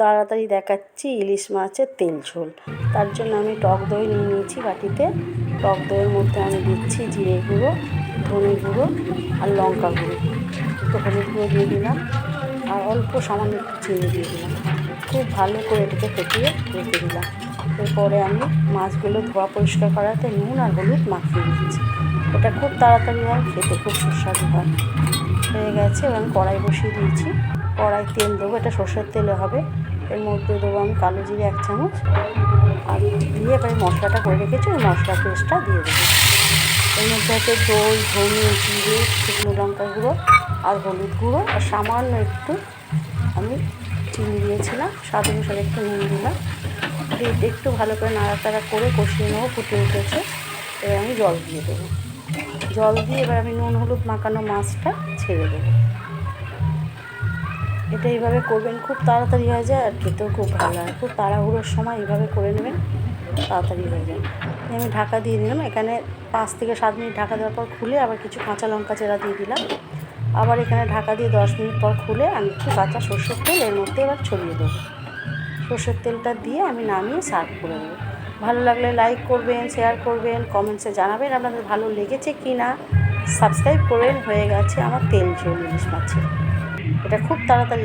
তাড়াতাড়ি দেখাচ্ছি ইলিশ মাছের তেল ঝোল। তার জন্য আমি টক দই নিয়ে নিয়েছি বাটিতে। টক দইয়ের মধ্যে আমি দিচ্ছি জিরে গুঁড়ো, ধনে গুঁড়ো আর লঙ্কা গুঁড়ো। একটু হলুদ গুঁড়ো দিয়ে দিলাম আর অল্প সামান্য একটু চিনি দিয়ে দিলাম। খুব ভালো করে এটাকে ফেটিয়ে রেখে দিলাম। এরপরে আমি মাছগুলো ধোয়া পরিষ্কার করাতে নুন আর হলুদ মাখিয়ে দিচ্ছি এটা খুব তাড়াতাড়ি হয়, খেতে খুব সুস্বাদু হয়। হয়ে গেছে এবং কড়াই বসিয়ে দিয়েছি। কড়াই তেল দেবো, এটা সর্ষের তেলে হবে। এর মধ্যে দেবো আমি কালো জিরে এক চামচ। আর দিয়ে এবার মশলাটা করে রেখেছি, ওই মশলা পেস্টটা দিয়ে দেবো। এর মধ্যে আছে দই, ধনে জিরে, শুকনো লঙ্কা গুঁড়ো আর হলুদ গুঁড়ো। আর সামান্য একটু আমি চিনি দিয়েছিলাম, স্বাদ অনুসারে একটু নুন দিলাম। একটু ভালো করে নাড়াচাড়া করে কষিয়ে নেব, ফুটে উঠেছে। এবার আমি জল দিয়ে দেবো। জল দিয়ে এবার আমি নুন, হলুদ মাখানো মাছটা ছেড়ে দেবো। এটা এইভাবে করবেন, খুব তাড়াতাড়ি হয়ে যায় আর খেতেও খুব ভালো হয় খুব তাড়াহুড়োর সময় এইভাবে করে নেবেন, তাড়াতাড়ি হয়ে যায়। আমি ঢাকা দিয়ে দিলাম, এখানে পাঁচ থেকে সাত মিনিট ঢাকা দেওয়ার পর খুলে আবার কিছু কাঁচা লঙ্কা চেরা দিয়ে দিলাম। আবার এখানে ঢাকা দিয়ে দশ মিনিট পর খুলে আমি একটু কাঁচা সর্ষের তেল এর মধ্যে এবার ছড়িয়ে দেবো। সর্ষের তেলটা দিয়ে আমি নামিয়ে সার্ভ করে দেবো। ভালো লাগলে লাইক করবেন শেয়ার করবেন কমেন্টসে জানাবেন আপনাদের ভালো লেগেছে কি না সাবস্ক্রাইব করেন, হয়ে গেছে আমার তেল ঝোল ইলিশ মাছের। এটা খুব তাড়াতাড়ি